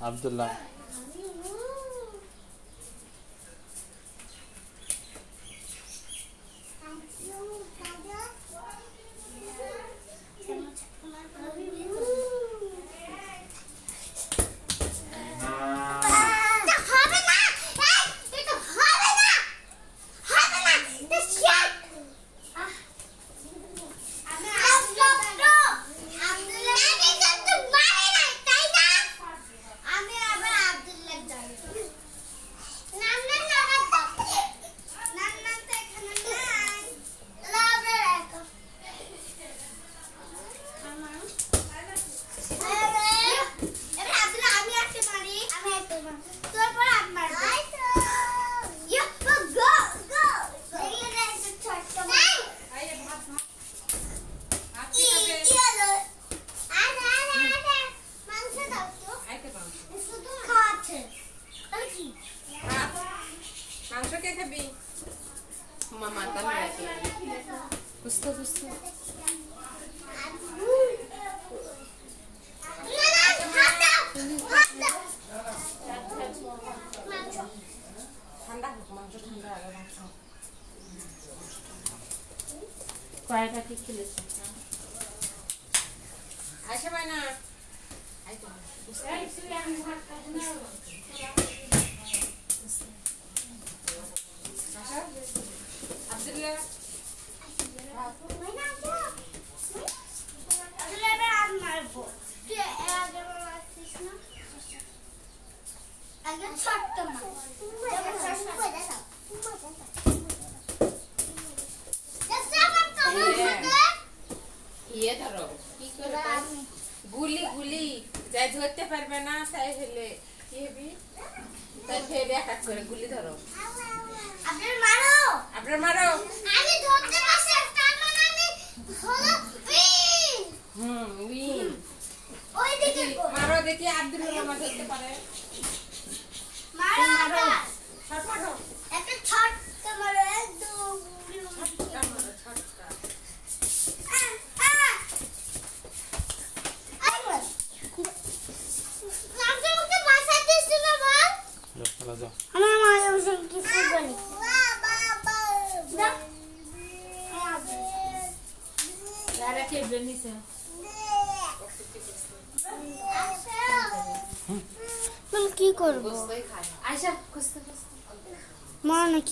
আব্দুল্লাহ হবে না এই এটা হবে না হবে না এটা শাক আমি আব্দুল্লাহ আমি কিন্তু মারি নাই তাই না আমি আবার আব্দুল্লাহ যাই নাম নাম নাম নাম নাম তো এখানে নাই লাভে রাখো এবার আব্দুল্লাহ আমি একটা মারি আমি একটা মারি তোর পর আমি মারবো ইয়ো গো গো গো দেখলে না একটা ছোট্ট মারি কি কি হলো আরে আরে আরে মাংস দাও তো শুধু খাচ্ছে আর কি মাংস কে খাবি মামা তার রাখি কুস্তো কুস্তো না না হাত দাও হাত দাও মাংস ঠান্ডা হোক মাংস ঠান্ডা আগে মাংস কয়টা কি খেলেছে আসে না আই তো গুলি গুলি যাই ধরতে পারবে না তাই ফেলে কি গুলি ধরো আপনার আপনার মারো। আমি ধরতে পারছি তার মানে আমি হলো উইন। হুম উইন। ওই দিকে মারো দেখি আব্দুল মামা ধরতে পারে। মারো ছটফট হোক। একটা ছোট্ট মারো একদম মারো। যাও, কি করব মা নাকি